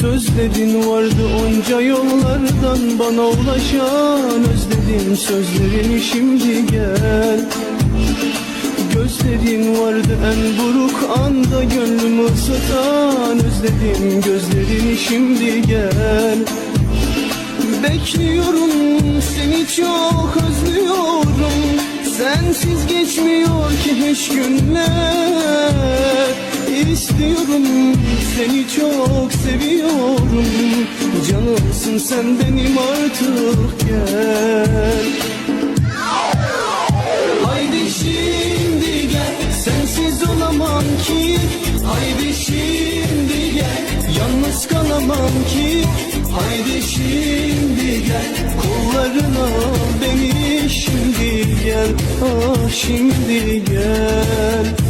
Sözlerin vardı onca yollardan bana ulaşan Özledim sözlerini şimdi gel. Gözlerin vardı en buruk anda gönlümü ısıtan Özledim gözlerini şimdi gel. Bekliyorum seni çok özlüyorum. Sensiz geçmiyor ki hiç günler İstiyorum seni çok seviyorum. Canımsın sen benim artık gel. Haydi şimdi gel sensiz olamam ki. Haydi şimdi gel yalnız kalamam ki. Haydi şimdi gel kollarına beni şimdi gel. Ah şimdi gel